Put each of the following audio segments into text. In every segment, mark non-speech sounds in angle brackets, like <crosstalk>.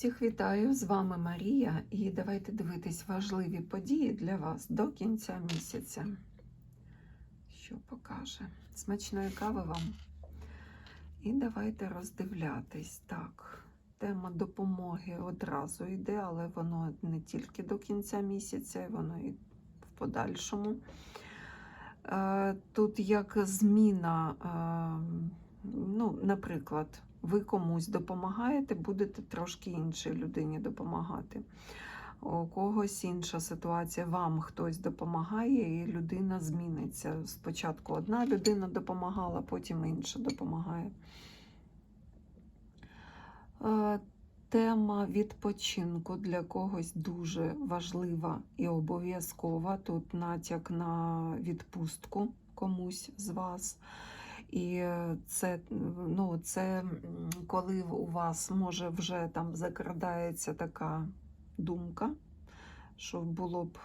Всіх вітаю! З вами Марія, і давайте дивитись важливі події для вас до кінця місяця. Що покаже? Смачної кави вам. І давайте роздивлятись. Так, тема допомоги одразу йде, але воно не тільки до кінця місяця, воно і в подальшому. Е, Тут як зміна, е, ну, наприклад, ви комусь допомагаєте, будете трошки іншій людині допомагати. У когось інша ситуація, вам хтось допомагає, і людина зміниться. Спочатку одна людина допомагала, потім інша допомагає. Е, Тема відпочинку для когось дуже важлива і обов'язкова. Тут натяк на відпустку комусь з вас. І це, ну, це коли у вас може вже там закрадається така думка, що було б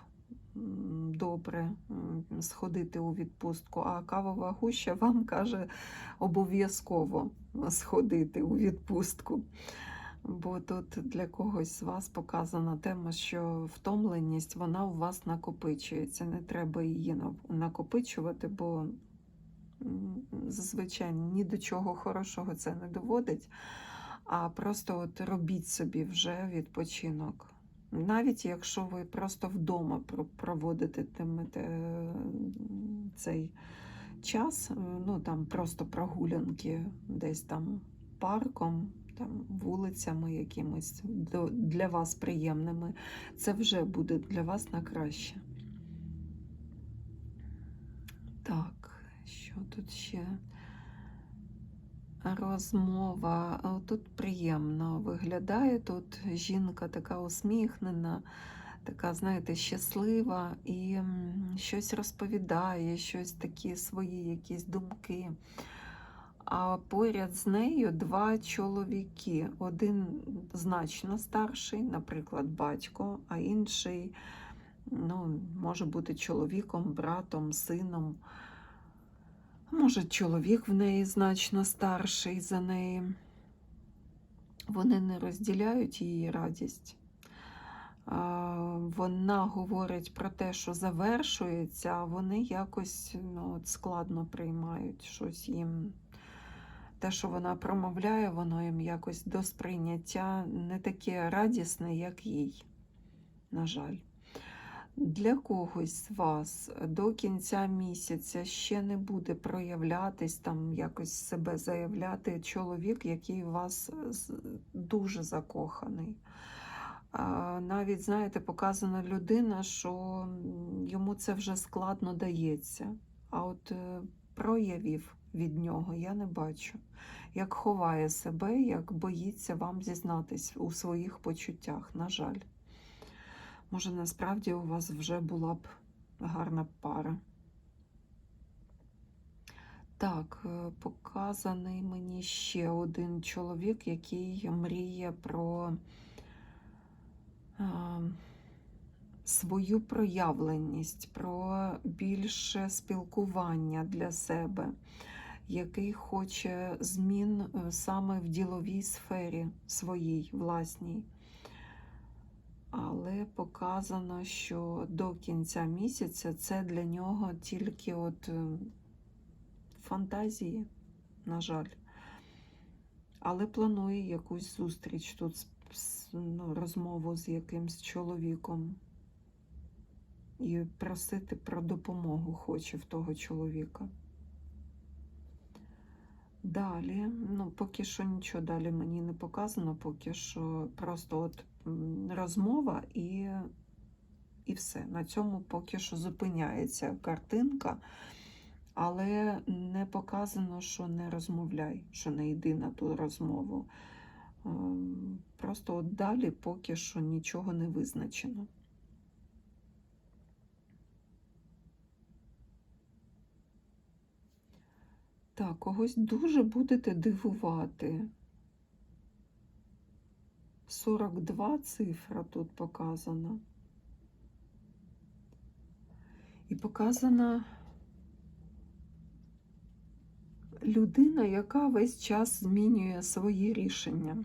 добре сходити у відпустку, а кавова гуща вам каже обов'язково сходити у відпустку. Бо тут для когось з вас показана тема, що втомленість вона у вас накопичується. Не треба її накопичувати, бо зазвичай ні до чого хорошого це не доводить. А просто от робіть собі вже відпочинок. Навіть якщо ви просто вдома проводите цей час, ну там просто прогулянки десь там парком, там вулицями якимись для вас приємними, це вже буде для вас на краще. Так, що тут ще? Розмова. Тут приємно виглядає. Тут жінка така усміхнена, така, знаєте, щаслива і щось розповідає, щось такі свої якісь думки. А поряд з нею два чоловіки. Один значно старший, наприклад, батько, а інший ну, може бути чоловіком, братом, сином. Може, чоловік в неї значно старший за неї. Вони не розділяють її радість. Вона говорить про те, що завершується, а вони якось ну, складно приймають щось їм. Те, що вона промовляє, воно їм якось до сприйняття не таке радісне, як їй, на жаль. Для когось з вас до кінця місяця ще не буде проявлятись, там якось себе заявляти чоловік, який у вас дуже закоханий. Навіть, знаєте, показана людина, що йому це вже складно дається. А от е, проявів від нього я не бачу. Як ховає себе, як боїться вам зізнатись у своїх почуттях, на жаль. Може, насправді у вас вже була б гарна пара. Так, е, показаний мені ще один чоловік, який мріє про а, свою проявленість, про більше спілкування для себе, який хоче змін е, саме в діловій сфері своїй власній але показано, що до кінця місяця це для нього тільки от е, фантазії, на жаль. Але планує якусь зустріч тут, ну, розмову з якимсь чоловіком. І просити про допомогу хоче в того чоловіка. Далі, ну, поки що нічого далі мені не показано, поки що просто от розмова і і все. На цьому поки що зупиняється картинка, але не показано, що не розмовляй, що не йди на ту розмову. Ем, просто от далі поки що нічого не визначено. Так, когось дуже будете дивувати. 42 цифра тут показана. І показана людина, яка весь час змінює свої рішення.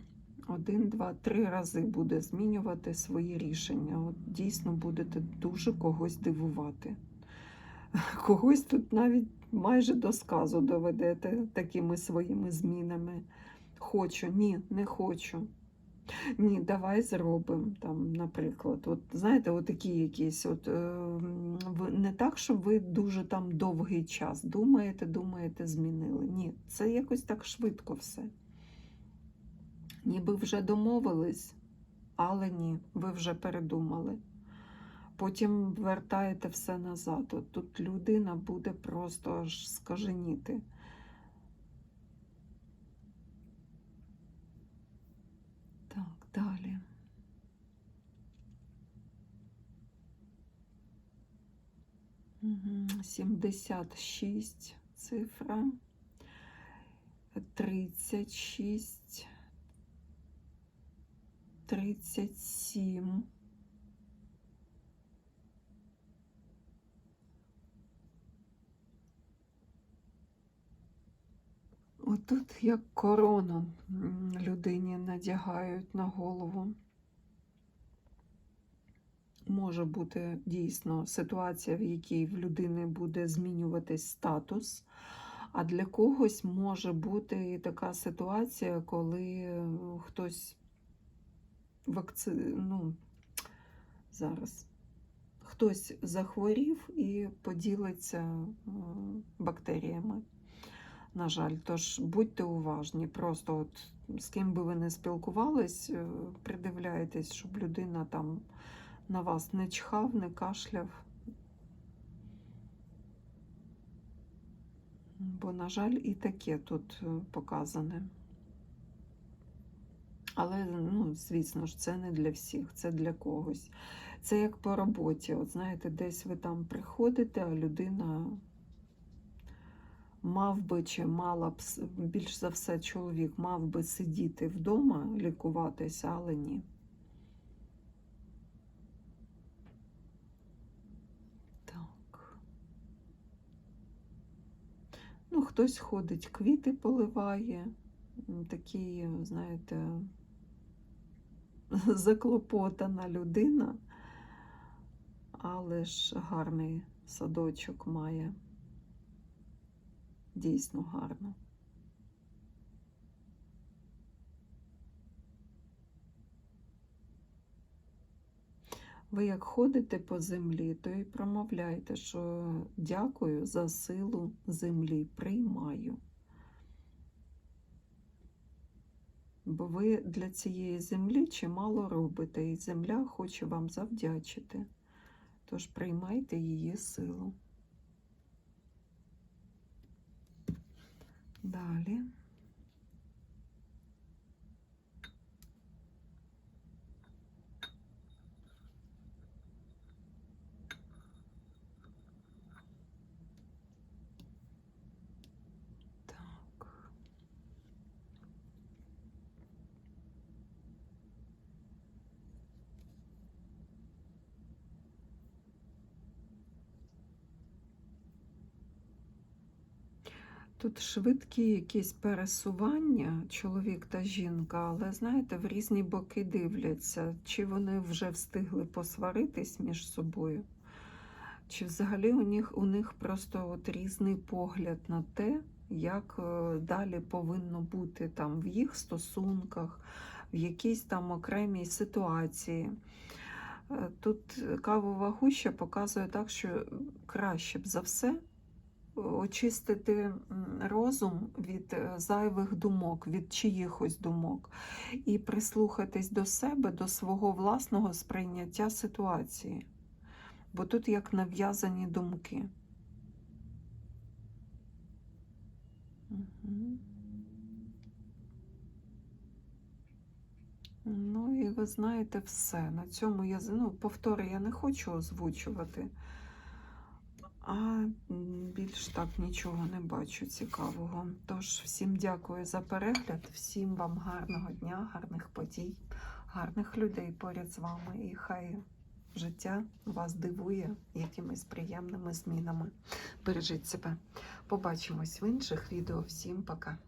один, два, три рази буде змінювати свої рішення. От дійсно будете дуже когось дивувати. <laughs> Когось тут навіть майже до сказу доведете такими своїми змінами. Хочу, ні, не хочу. <laughs> Ні, давай зробимо там, наприклад. От знаєте, отакі якісь, от е, не так, щоб ви дуже там довгий час думаєте, думаєте, змінили. Ні, це якось так швидко все. Ніби вже домовились, але ні, ви вже передумали. Потім вертаєте все назад. От тут людина буде просто аж скаженіти. Так, далі. Мгм, 76 цифра. 36. 37. Отут як корону людині надягають на голову. Може бути дійсно ситуація, в якій в людини буде змінюватись статус, а для когось може бути і така ситуація, коли е, хтось вакци... ну, зараз хтось захворів і поділиться е, бактеріями. На жаль, тож будьте уважні. Просто от з ким би ви не спілкувались, е, придивляйтесь, щоб людина там на вас не чхав, не кашляв. Бо, на жаль, і таке тут е, показане. Але, ну, звісно ж, це не для всіх, це для когось. Це як по роботі. От знаєте, десь ви там приходите, а людина мав би чи мала б, більш за все, чоловік мав би сидіти вдома, лікуватися, але ні. Так. Ну, хтось ходить, квіти поливає. М, Такий, знаєте, <laughs> заклопотана людина, але ж гарний садочок має. Дійсно гарно. Ви як ходите по землі, то і промовляйте, що дякую за силу землі, приймаю. Бо ви для цієї землі чимало робите, і земля хоче вам завдячити. Тож приймайте її силу. Далі. Тут швидкі якісь пересування, чоловік та жінка, але знаєте, в різні боки дивляться, чи вони вже встигли посваритись між собою, чи взагалі у них, у них просто от різний погляд на те, як е, далі повинно бути там в їх стосунках, в якійсь там окремій ситуації. Е, Тут кавова гуща показує так, що краще б за все очистити розум від е, зайвих думок, від чиїхось думок, і прислухатись до себе, до свого власного сприйняття ситуації. Бо тут як нав'язані думки. Мгм. Ну і ви знаєте все. На цьому я ну, повтори я не хочу озвучувати. А більш так нічого не бачу цікавого. Тож всім дякую за перегляд, всім вам гарного дня, гарних подій, гарних людей поряд з вами. І хай життя вас дивує якимись приємними змінами. Бережіть себе. Побачимось в інших відео. Всім пока.